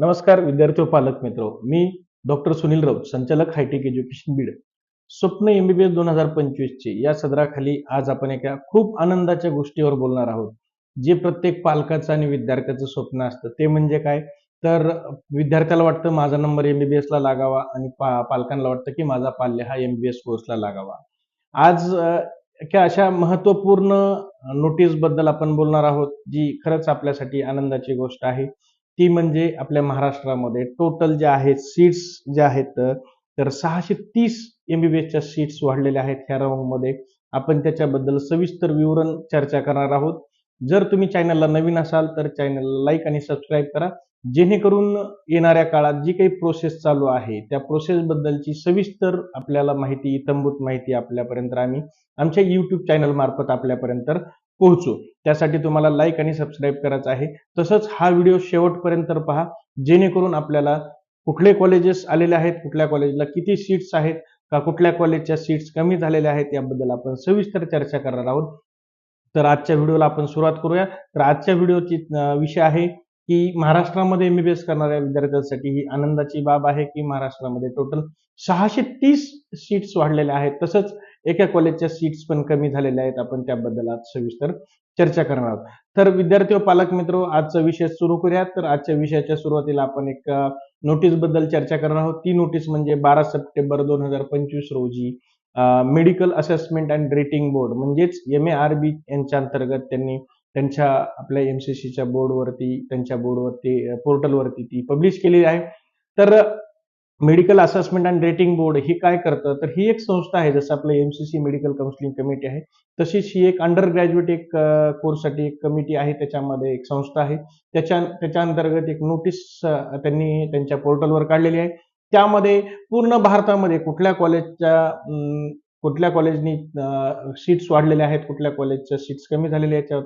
नमस्कार विद्यार्थी पालक मित्र. मी डॉक्टर सुनील राऊत संचालक हायटेक एज्युकेशन बीड. स्वप्न एमबीबीएस दोन हजार पंचवीस चे या सदराखाली आज आपण एका खूप आनंदाच्या गोष्टीवर बोलणार आहोत. जे प्रत्येक पालकाचं आणि विद्यार्थ्याचं स्वप्न असतं ते म्हणजे काय? तर विद्यार्थ्याला वाटतं माझा नंबर एमबीबीएस ला लागावा आणि पा पालकांना वाटतं की माझा पाल्य हा एमबीबीएस कोर्सला लागावा. आज क्या अशा महत्त्वपूर्ण नोटीसबद्दल आपण बोलणार आहोत जी खरंच आपल्यासाठी आनंदाची गोष्ट आहे. ती म्हणजे आपल्या महाराष्ट्रामध्ये टोटल जे आहेत सीट्स जे आहेत तर सहाशे तीस एमबीबीएसच्या सीट्स वाढलेल्या आहेत ह्या राऊंडमध्ये आपण त्याच्याबद्दल सविस्तर विवरण चर्चा करणार आहोत. जर तुम्ही चॅनलला नवीन असाल तर चॅनलला लाईक आणि सबस्क्राईब करा. जेणेकरून येणाऱ्या काळात जी काही प्रोसेस चालू आहे त्या प्रोसेस बद्दलची सविस्तर आपल्याला माहिती इतंभूत माहिती आपल्यापर्यंत आम्ही आमच्या युट्यूब चॅनल मार्फत आपल्यापर्यंत पोहोचू. त्यासाठी तुम्हाला लाईक आणि सबस्क्राईब करायचं आहे. तसंच हा व्हिडिओ शेवटपर्यंत पहा जेणेकरून आपल्याला कुठले कॉलेजेस आलेले आहेत कुठल्या कॉलेजला किती सीट्स आहेत का कुठल्या कॉलेजच्या सीट्स कमी झालेल्या आहेत याबद्दल आपण सविस्तर चर्चा करणार आहोत. तर आजच्या व्हिडिओला आपण सुरुवात करूया. तर आजच्या व्हिडिओची विषय आहे की महाराष्ट्रामध्ये एमबीबीएस करणाऱ्या विद्यार्थ्यांसाठी ही आनंदाची बाब आहे की महाराष्ट्रामध्ये टोटल सहाशे तीस सीट्स वाढलेल्या आहेत. तसंच एका कॉलेजच्या सीट्स पण कमी झालेल्या आहेत. आपण त्याबद्दल आज सविस्तर चर्चा करणार आहोत. तर विद्यार्थी व पालक मित्र आजचा विषय सुरू करूया तर आजच्या विषयाच्या सुरुवातीला आपण एक नोटीसबद्दल चर्चा करणार आहोत. ती नोटीस म्हणजे बारा सप्टेंबर दोन हजार पंचवीस रोजी medical assessment and rating board म्हणजेच एम ए आर बी यांच्या अंतर्गत त्यांनी त्यांच्या आपल्या एमसीसीच्या बोर्डवरती त्यांच्या बोर्डवरती पोर्टलवरती ती पब्लिश केलेली आहे. तर medical assessment and rating board ही काय करतं? तर ही एक संस्था आहे जसं आपलं एमसीसी मेडिकल काउन्सिलिंग कमिटी आहे. तशीच ही एक अंडर ग्रॅज्युएट एक कोर्ससाठी एक कमिटी आहे त्याच्यामध्ये एक संस्था आहे. त्याच्या त्याच्या अंतर्गत एक नोटीस त्यांनी त्यांच्या पोर्टलवर काढलेली आहे. त्यामध्ये पूर्ण भारतामध्ये कुठल्या कॉलेजच्या कुठल्या कॉलेजनी सीट्स वाढलेल्या आहेत कुठल्या कॉलेजच्या सीट्स कमी झालेल्या आहेत याच्यावर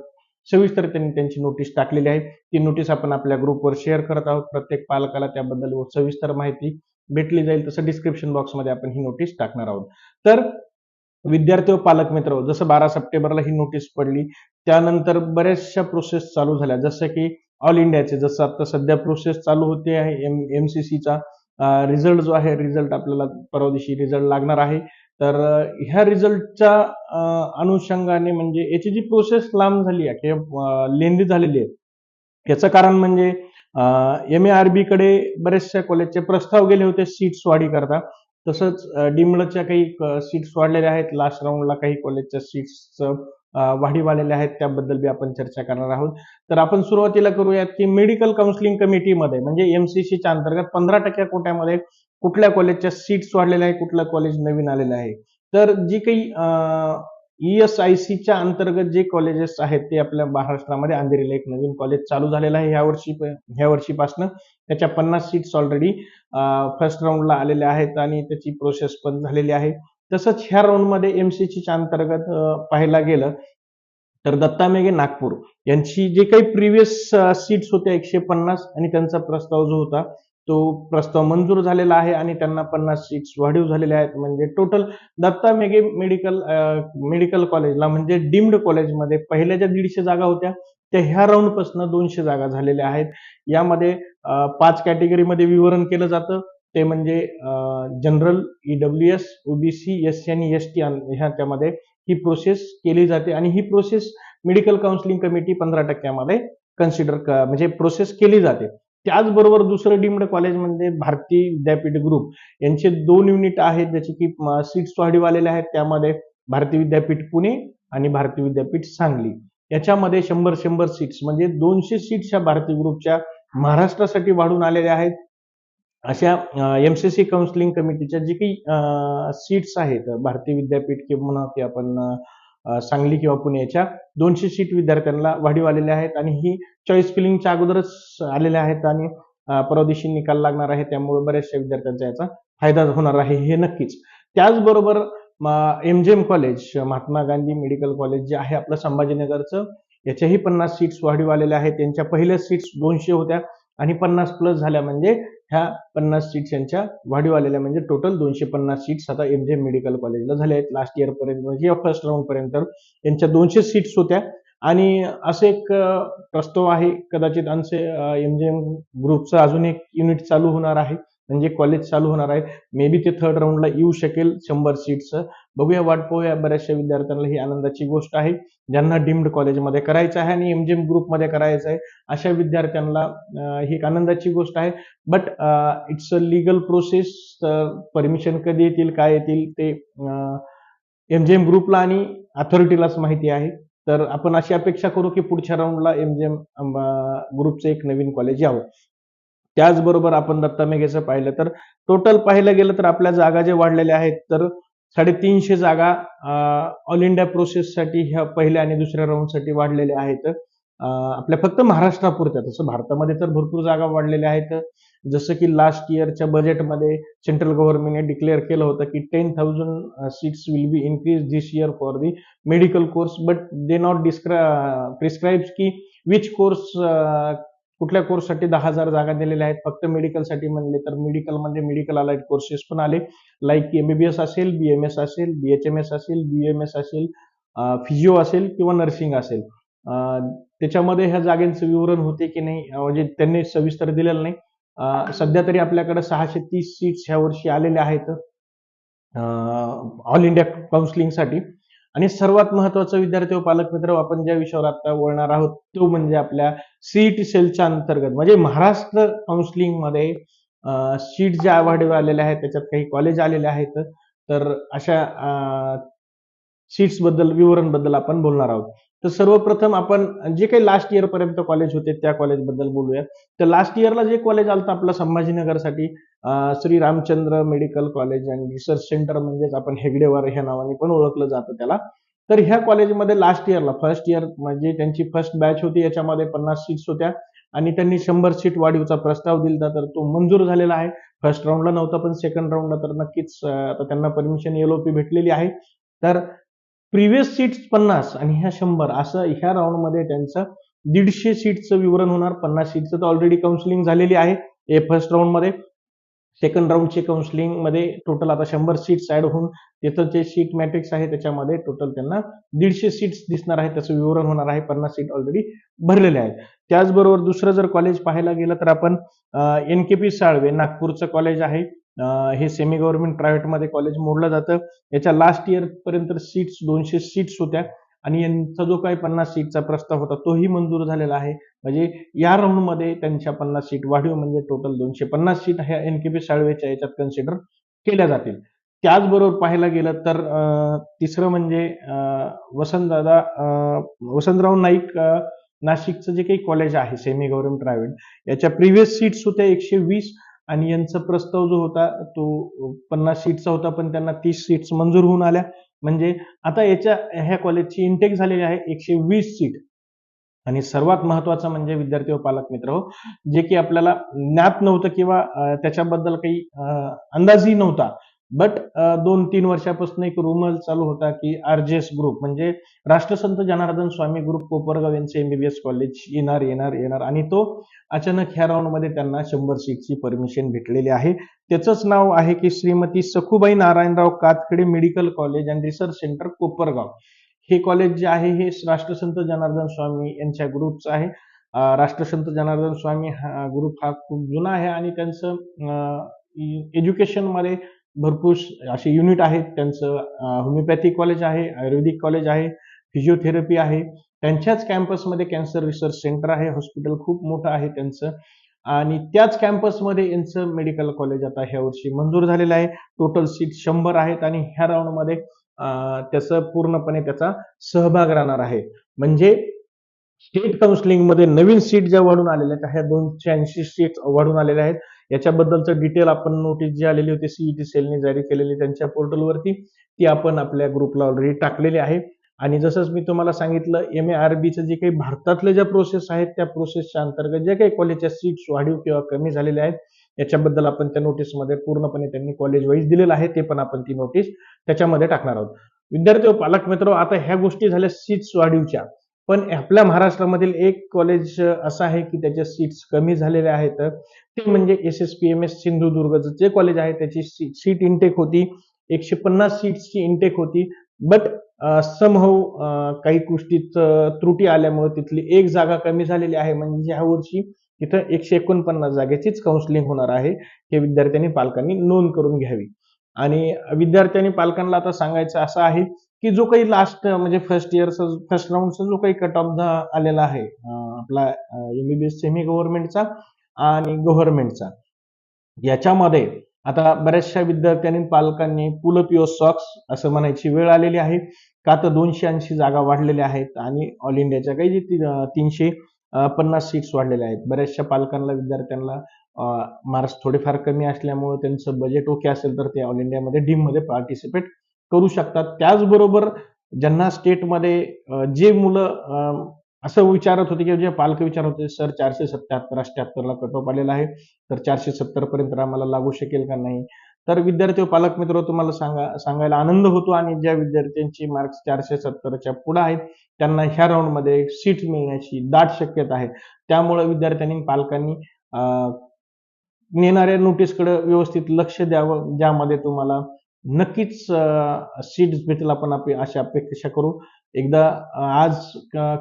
सविस्तर त्यांनी त्यांची नोटीस टाकलेली आहे. ती नोटीस आपण आपल्या ग्रुपवर शेअर करत आहोत. प्रत्येक पालकाला त्याबद्दल सविस्तर माहिती भेटली जाईल तसं डिस्क्रिप्शन बॉक्समध्ये आपण ही नोटीस टाकणार आहोत. तर विद्यार्थी व पालक मित्र जसं बारा सप्टेंबरला ही नोटीस पडली त्यानंतर बऱ्याचशा प्रोसेस चालू झाल्या. जसं की ऑल इंडियाचे जसं आता सध्या प्रोसेस चालू होते आहे एम एम सी सीचा रिझल्ट जो आहे रिझल्ट आपल्याला परवा दिवशी रिझल्ट लागणार आहे. तर ह्या रिझल्टच्या अनुषंगाने म्हणजे याची जी प्रोसेस लांब झाली आहे किंवा लेंदी झालेली आहे याचं कारण म्हणजे एम ए आर बी कडे बरेचशा कॉलेजचे प्रस्ताव गेले होते सीट्स वाढी करता. तसंच डिमळच्या काही सीट्स वाढलेल्या आहेत. लास्ट राऊंडला काही कॉलेजच्या सीट्स वाढीव आलेल्या आहेत. त्याबद्दल बी आपण चर्चा करणार आहोत. तर आपण सुरुवातीला करूयात की मेडिकल काउन्सिलिंग कमिटीमध्ये म्हणजे एमसीसीच्या अंतर्गत पंधरा टक्क्या कोट्यामध्ये कुठल्या कॉलेजच्या सीट्स वाढलेल्या आहे कुठलं कॉलेज नवीन आलेलं आहे. तर जी काही ई एस आय सीच्या अंतर्गत जे कॉलेजेस आहेत ते आपल्या महाराष्ट्रामध्ये अंधेरीला एक नवीन कॉलेज चालू झालेलं आहे. ह्या वर्षी ह्या वर्षीपासनं त्याच्या पन्नास सीट्स ऑलरेडी फर्स्ट राऊंडला आलेल्या आहेत आणि त्याची प्रोसेस पण झालेली आहे. तसंच ह्या राऊंडमध्ये एमसीसीच्या अंतर्गत पाहायला गेलं तर दत्ता मेघे नागपूर यांची जे काही प्रिव्हियस सीट्स होत्या एकशे पन्नास आणि त्यांचा प्रस्ताव जो होता तो प्रस्ताव मंजूर झालेला आहे आणि त्यांना पन्नास सीट्स वाढीव झालेल्या आहेत. म्हणजे total Datta Meghe medical medical कॉलेजला म्हणजे डीम्ड कॉलेजमध्ये पहिल्या ज्या दीडशे जागा होत्या त्या ह्या राऊंडपासून दोनशे जागा झालेल्या आहेत. यामध्ये पाच कॅटेगरीमध्ये विवरण केलं जातं. ते म्हणजे general EW S OBC S C आणि एस टी ह्या त्यामध्ये ही प्रोसेस केली जाते आणि ही प्रोसेस मेडिकल काउन्सिलिंग कमिटी पंधरा टक्क्यामध्ये कन्सिडर म्हणजे प्रोसेस केली जाते. त्याचबरोबर दुसरं डीम्ड कॉलेज म्हणजे भारती विद्यापीठ ग्रुप यांचे दोन युनिट आहेत. ज्याचे की सीट्स वाढीव आलेल्या आहेत. त्यामध्ये भारती विद्यापीठ पुणे आणि भारती विद्यापीठ सांगली. याच्यामध्ये शंभर शंभर सीट्स म्हणजे दोनशे सीट्स ह्या भारती ग्रुपच्या महाराष्ट्रासाठी वाढून आलेल्या आहेत. अशा एमसीसी काउन्सिलिंग कमिटीच्या जी काही सीट्स आहेत भारतीय विद्यापीठ किंवा म्हणा की आपण सांगली किंवा पुणे याच्या दोनशे सीट विद्यार्थ्यांना वाढीव आलेल्या आहेत आणि ही चॉईस फिलिंगच्या अगोदरच आलेल्या आहेत आणि परवा दिवशी निकाल लागणार आहे त्यामुळे बऱ्याचशा विद्यार्थ्यांचा याचा फायदा होणार आहे हे नक्कीच. त्याचबरोबर MJM college Mahatma Gandhi medical college जे आहे आपलं संभाजीनगरचं याच्याही पन्नास सीट्स वाढीव आलेल्या आहेत. त्यांच्या पहिल्या सीट्स दोनशे होत्या आणि पन्नास प्लस झाल्या. म्हणजे ह्या पन्नास सीट्स यांच्या वाढीव आलेल्या म्हणजे टोटल दोनशे पन्नास सीट्स आता एम जे मेडिकल कॉलेजला झाल्या आहेत. लास्ट इयर पर्यंत म्हणजे फर्स्ट राऊंड पर्यंत यांच्या दोनशे सीट्स होत्या. आणि असं एक प्रस्ताव आहे कदाचित आमचे एम जे एम ग्रुपचं अजून एक युनिट चालू होणार आहे. म्हणजे कॉलेज चालू होणार आहे. मे बी ते थर्ड राऊंडला येऊ शकेल शंभर सीट्स बघूया वाट पाहूया बऱ्याचशा विद्यार्थ्यांना ही आनंदाची गोष्ट आहे. ज्यांना डीम्ड कॉलेजमध्ये करायचं आहे आणि एमजीएम ग्रुपमध्ये करायचं आहे अशा विद्यार्थ्यांना ही एक आनंदाची गोष्ट आहे. But it's a legal process permission कधी येतील काय येतील ते एमजीएम ग्रुपला आणि अथॉरिटीलाच माहिती आहे. तर आपण अशी अपेक्षा करू की पुढच्या राऊंडला एमजीएम ग्रुपचं एक नवीन कॉलेज यावं. त्याचबरोबर आपण दत्ता मेघेचं पाहिलं तर टोटल पाहिलं गेलं तर आपल्या जागा जे वाढलेल्या आहेत तर साडेतीनशे जागा ऑल इंडिया प्रोसेससाठी ह्या पहिल्या आणि दुसऱ्या राऊंडसाठी वाढलेल्या आहेत. आपल्या फक्त महाराष्ट्रापुरत्या तसं भारतामध्ये तर भरपूर जागा वाढलेल्या आहेत. जसं की लास्ट इयरच्या बजेटमध्ये सेंट्रल गव्हर्नमेंटने डिक्लेअर केलं होतं की ten thousand seats will be increase this year for the medical course but they not डिस्क्रा prescribes की विच कोर्स कुठल्या कोर्ससाठी दहा हजार जागा दिलेल्या आहेत? फक्त मेडिकलसाठी म्हणले तर मेडिकलमध्ये मेडिकल अलाइड कोर्सेस पण आले. लाईक एमबीबीएस असेल बी एस असेल बीएचएमएस असेल बीएमएस असेल फिजिओ असेल किंवा नर्सिंग असेल. त्याच्यामध्ये ह्या जागेचं विवरण होते की नाही? म्हणजे त्यांनी सविस्तर दिलेलं नाही. सध्या तरी आपल्याकडे सहाशे तीस सीट्स ह्या वर्षी आलेल्या आहेत. ऑल इंडिया काउन्सिलिंगसाठी आणि सर्वात महत्वाचं विद्यार्थी व पालक मित्र आपण ज्या विषयावर आता बोलणार आहोत तो म्हणजे आपल्या सीईटी सेलच्या अंतर्गत. म्हणजे महाराष्ट्र काउन्सिलिंगमध्ये सीट ज्या वाढीवर आलेल्या आहेत त्याच्यात काही कॉलेज आलेले आहेत तर अशा सीट्सबद्दल विवरणबद्दल आपण बोलणार आहोत. तर सर्वप्रथम आपण जे काही लास्ट इयर पर्यंत कॉलेज होते त्या कॉलेजबद्दल बोलूया तर लास्ट इयरला जे कॉलेज आलं आपलं संभाजीनगरसाठी Shri Ramchandra medical college and research centre म्हणजेच आपण हेगडेवार ह्या नावाने पण ओळखलं जातं त्याला. तर ह्या कॉलेजमध्ये लास्ट इयरला फर्स्ट इयर म्हणजे त्यांची फर्स्ट बॅच होती याच्यामध्ये पन्नास सीट्स होत्या. आणि त्यांनी शंभर सीट वाढीवचा प्रस्ताव दिला तर तो मंजूर झालेला आहे. फर्स्ट राऊंडला नव्हता पण सेकंड राऊंडला तर नक्कीच आता त्यांना परमिशन एलओपी भेटलेली आहे. तर प्रिव्हियस सीट्स पन्नास आणि ह्या शंभर असं ह्या राऊंडमध्ये त्यांचं दीडशे सीटचं विवरण होणार. पन्नास सीटचं तर ऑलरेडी काउन्सिलिंग झालेली आहे. ए फर्स्ट राऊंडमध्ये सेकंड राऊंडचे काउन्सिलिंगमध्ये टोटल आता शंभर सीट्स ऍड होऊन त्याचं जे सीट मॅट्रिक्स आहे त्याच्यामध्ये टोटल त्यांना दीडशे सीट्स दिसणार आहे. त्याचं विवरण होणार आहे. पन्नास सीट ऑलरेडी भरलेले आहेत. त्याचबरोबर दुसरं जर कॉलेज पाहायला गेलं तर आपण एन के पी साळवे नागपूरचं कॉलेज आहे. हे सेमी गव्हर्नमेंट प्रायव्हेटमध्ये कॉलेज मोडलं जातं. याच्या लास्ट इयर पर्यंत सीट्स दोनशे सीट्स होत्या. आणि यांचा जो काही पन्नास सीटचा प्रस्ताव होता तोही मंजूर झालेला आहे. म्हणजे या राऊंडमध्ये त्यांच्या पन्नास सीट वाढीव म्हणजे टोटल दोनशे पन्नास सीट ह्या एन के पी साळवेच्या याच्यात कन्सिडर केल्या जातील. त्याचबरोबर पाहायला गेलं तर तिसरं म्हणजे वसंतदादा वसंतराव नाईक नाशिकचं जे काही कॉलेज आहे सेमी गव्हर्नमेंट प्रायव्हेट याच्या प्रिव्हियस सीट्स होत्या एकशे वीस. आणि यांचा प्रस्ताव जो होता तो पन्नास सीटचा होता पण त्यांना तीस सीट्स मंजूर होऊन आल्या. म्हणजे आता याच्या ह्या कॉलेजची इंटेक झालेली आहे एकशे वीस सीट आणि सर्वात महत्वाचं म्हणजे विद्यार्थी व पालक मित्र हो जे की आपल्याला ज्ञात नव्हतं किंवा त्याच्याबद्दल काही अंदाजही नव्हता. बट दोन तीन वर्षापासून एक रुमर चालू होता की आरजेएस ग्रुप म्हणजे राष्ट्रसंत जनार्दन स्वामी ग्रुप कोपरगाव यांचे एमबीबीएस कॉलेज येणार येणार येणार. आणि तो अचानक ह्या राऊंडमध्ये त्यांना शंभर सीटची परमिशन भेटलेली आहे. त्याचंच नाव आहे की Shrimati Sakhubai Narayanrao Katkhade medical college and research centre Kopargaon. हे कॉलेज जे आहे हे राष्ट्रसंत जनार्दन स्वामी यांच्या ग्रुपचं आहे. राष्ट्रसंत जनार्दन स्वामी हा ग्रुप हा खूप जुना आहे आणि त्यांचं एज्युकेशनमध्ये भरपूर असे युनिट आहेत त्यांचं होमिओपॅथी कॉलेज आहे आयुर्वेदिक कॉलेज आहे फिजिओथेरपी आहे. त्यांच्याच कॅम्पसमध्ये कॅन्सर रिसर्च सेंटर आहे. हॉस्पिटल खूप मोठं आहे त्यांचं. आणि त्याच कॅम्पसमध्ये यांचं मेडिकल कॉलेज आता ह्या वर्षी मंजूर झालेलं आहे. टोटल सीट शंभर आहेत आणि ह्या राऊंडमध्ये त्याचं पूर्णपणे त्याचा सहभाग राहणार आहे. म्हणजे स्टेट काउन्सिलिंगमध्ये नवीन सीट ज्या वाढून आलेल्या आहेत ह्या दोनशे ऐंशी सीट वाढून आलेल्या आहेत. याच्याबद्दलचं डिटेल आपण नोटीस जी आलेली होती सीईटी सेलने जारी केलेली त्यांच्या पोर्टलवरती ती आपण आपल्या ग्रुपला ऑलरेडी टाकलेली आहे. आणि जसंच मी तुम्हाला सांगितलं एम ए आर बीचं जे काही भारतातले ज्या प्रोसेस आहेत त्या प्रोसेसच्या अंतर्गत ज्या काही कॉलेजच्या सीट्स वाढीव किंवा कमी झालेल्या आहेत याच्याबद्दल आपण त्या नोटीसमध्ये पूर्णपणे त्यांनी कॉलेज वाईज दिलेलं आहे ते पण आपण ती नोटीस त्याच्यामध्ये टाकणार आहोत. विद्यार्थी पालक मित्र आता ह्या गोष्टी झाल्या सीट्स वाढीवच्या. पण आपल्या महाराष्ट्रामधील एक कॉलेज असं आहे की त्याच्या सीट्स कमी झालेल्या आहेत. ते म्हणजे S S P M S सिंधुदुर्गचं जे कॉलेज आहे त्याची सीट इंटेक होती. एकशे पन्नास सीट्सची इंटेक होती. बट समहव काही गोष्टीत त्रुटी आल्यामुळे तिथली एक जागा कमी झालेली आहे. म्हणजे ह्या वर्षी तिथं एकशे एकोणपन्नास जागेचीच काउन्सिलिंग होणार आहे. हे विद्यार्थ्यांनी पालकांनी नोंद करून घ्यावी. आणि विद्यार्थ्यांनी पालकांना आता सांगायचं असं आहे की जो काही लास्ट म्हणजे फर्स्ट इयरचा फर्स्ट राऊंडचा जो काही कट ऑफ आलेला आहे आपला एमबीबीएस सेमी गव्हर्नमेंटचा आणि गव्हर्नमेंटचा याच्यामध्ये आता बऱ्याचशा विद्यार्थ्यांनी पालकांनी पुल पिओ युअर सॉक्स असं म्हणायची वेळ आलेली आहे. का तर दोनशे ऐंशी जागा वाढलेल्या आहेत आणि ऑल इंडियाच्या काही जे तीनशे पन्नास सीट्स वाढलेल्या आहेत. बऱ्याचशा पालकांना विद्यार्थ्यांना मार्क्स थोडेफार कमी असल्यामुळे त्यांचं बजेट ओके असेल तर ते ऑल इंडियामध्ये डीममध्ये पार्टिसिपेट करू शकतात. त्याचबरोबर ज्यांना स्टेटमध्ये जे मुलं असं विचारत होते की जे पालक विचारत होते सर चारशे सत्याहत्तर अष्ट्याहत्तरला कट ऑफ आलेला आहे. तर चारशे सत्तर पर्यंत आम्हाला लागू शकेल का नाही? तर विद्यार्थी पालक मित्र तुम्हाला सांगा सांगायला आनंद होतो आणि ज्या विद्यार्थ्यांची मार्क्स चारशे सत्तरच्या पुढे आहेत त्यांना ह्या राऊंडमध्ये सीट मिळण्याची दाट शक्यता आहे. त्यामुळे विद्यार्थ्यांनी पालकांनी नेणाऱ्या नोटीसकडे व्यवस्थित लक्ष द्यावं ज्यामध्ये तुम्हाला नक्कीच सीट्स भेटेल आपण आपली अशा अपेक्षा करू. एकदा आज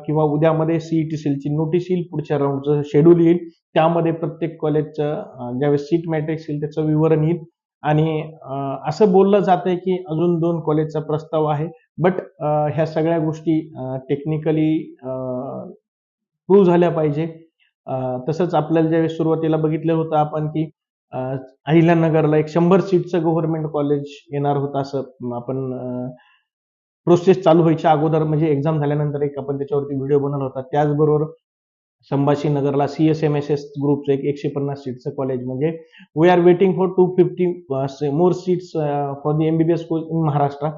किंवा उद्यामध्ये सीईटी सेलची नोटीस येईल पुढच्या राऊंडचं शेड्यूल येईल. त्यामध्ये प्रत्येक कॉलेजचं ज्यावेळेस सीट मॅट्रिक्स येईल त्याचं विवरण येईल. आणि असं बोललं जातंय की अजून दोन कॉलेजचा प्रस्ताव आहे. बट ह्या सगळ्या गोष्टी टेक्निकली प्रूव्ह झाल्या पाहिजे. तसंच आपल्याला ज्यावेळेस सुरुवातीला बघितलं होतं आपण की अहिल्यानगरला एक शंभर सीटचं गव्हर्नमेंट कॉलेज येणार होतं असं आपण प्रोसेस चालू व्हायच्या अगोदर म्हणजे एक्झाम झाल्यानंतर एक आपण त्याच्यावरती व्हिडिओ बनवला होता. त्याचबरोबर संभाजीनगरला C S M S S ग्रुपचं एक एकशे पन्नास सीटचं कॉलेज म्हणजे we are waiting for two fifty more seats for the MBBS school in Maharashtra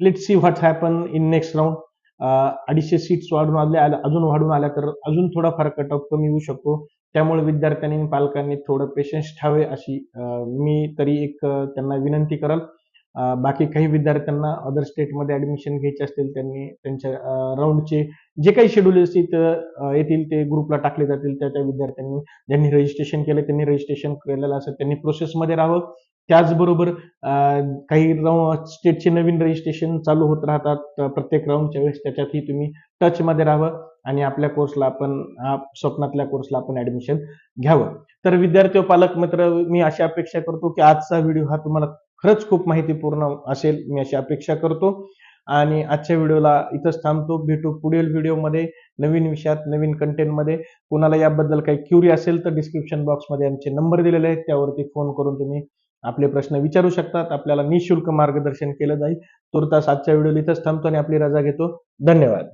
let see what happen in next round अडीचशे सीट्स वाढून आल्या अजून वाढून आल्या तर अजून थोडा कट ऑफ कमी होऊ शकतो. त्यामुळे विद्यार्थ्यांनी आणि पालकांनी थोडं पेशन्स ठेवावे अशी मी तरी एक त्यांना विनंती करल. बाकी काही विद्यार्थ्यांना अदर स्टेटमध्ये ऍडमिशन घ्यायचे असतील त्यांनी त्यांच्या राऊंडचे जे काही शेड्यूल येतील ते ग्रुपला टाकले जातील त्या त्या विद्यार्थ्यांनी. ज्यांनी रजिस्ट्रेशन केलं त्यांनी रजिस्ट्रेशन केलेलं असेल त्यांनी प्रोसेसमध्ये राहावं. त्याचबरोबर काही काही स्टेटचे नवीन रजिस्ट्रेशन चालू होत राहतात. प्रत्येक राऊंडच्या वेळेस त्याच्यातही तुम्ही टचमध्ये राहावं आणि आपल्या कोर्सला आपण स्वप्नातल्या कोर्सला आपण ऍडमिशन घ्यावं. तर विद्यार्थी पालक मित्र मी अशी अपेक्षा करतो की आजचा व्हिडिओ हा तुम्हाला खरंच खूप माहितीपूर्ण असेल. मी अशी अपेक्षा करतो. आणि आजच्या व्हिडिओला इथंच थांबतो. भेटू पुढील व्हिडिओमध्ये नवीन विषयात नवीन कंटेंटमध्ये कुणाला याबद्दल काही क्युरी असेल तर डिस्क्रिप्शन बॉक्समध्ये आमचे नंबर दिलेले आहेत. त्यावरती फोन करून तुम्ही आपले प्रश्न विचारू शकतात. आपल्याला निशुल्क मार्गदर्शन केलं जाईल. तुर्तास आजच्या व्हिडिओ इथंच थांबतो आणि आपली रजा घेतो. धन्यवाद.